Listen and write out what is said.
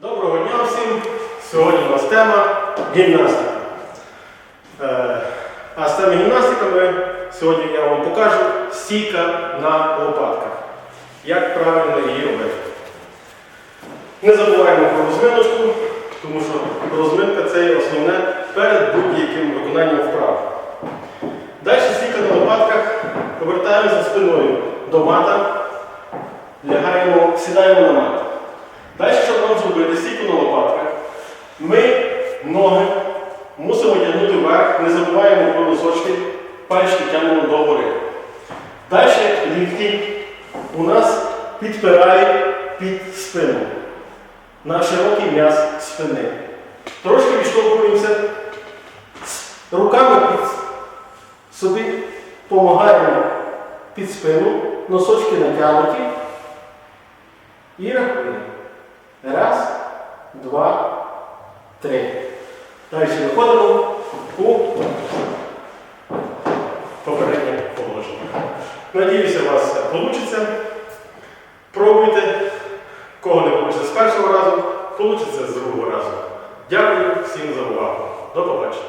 Доброго дня всім! Сьогодні у нас тема гімнастика. Е, А з теми гімнастика ми сьогодні я вам покажу стійка на лопатках. Як правильно її робити. Не забуваємо про розминочку, тому що розминка це основне перед будь-яким виконанням вправ. Далі стійка на лопатках, повертаємося спиною до мата, лягаємо, сідаємо на мат. Далі, щоб нам зробити стійку на лопатках, ми ноги мусимо тягнути вверх, не забуваємо про носочки, пальчики тягнемо догори. Далі лікті у нас підпирає під спину на широкий м'яз спини. Трошки відштовхуємося руками під собі, допомагаємо під спину, носочки натягнуті і рахуємо. Три. Далі виходимо у попереднє положення. Надіюся, у вас вийде. Пробуйте. Кого не вийде з першого разу, вийде з другого разу. Дякую всім за увагу. До побачення.